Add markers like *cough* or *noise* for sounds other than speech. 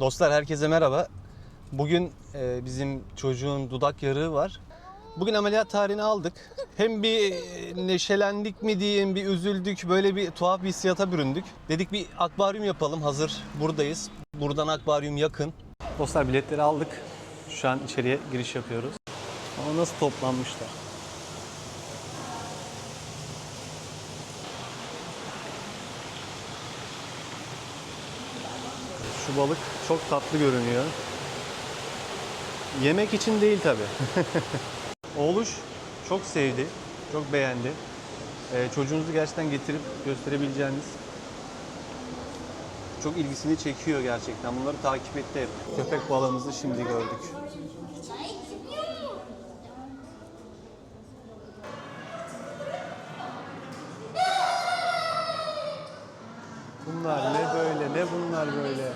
Dostlar herkese merhaba. Bugün e, bizim çocuğun dudak yarığı var. Bugün ameliyat tarihini aldık. Hem bir e, neşelendik mi diyeyim, bir üzüldük, böyle bir tuhaf bir hissiyata büründük. Dedik bir akvaryum yapalım, hazır buradayız. Buradan akvaryum yakın. Dostlar biletleri aldık. Şu an içeriye giriş yapıyoruz. Ama nasıl toplanmışlar. Şu balık çok tatlı görünüyor. Yemek için değil tabi. *laughs* Oğluş çok sevdi, çok beğendi. Ee, çocuğunuzu gerçekten getirip gösterebileceğiniz çok ilgisini çekiyor gerçekten. Bunları takip etti hep. Köpek balığımızı şimdi gördük. Bunlar ne böyle, ne bunlar böyle.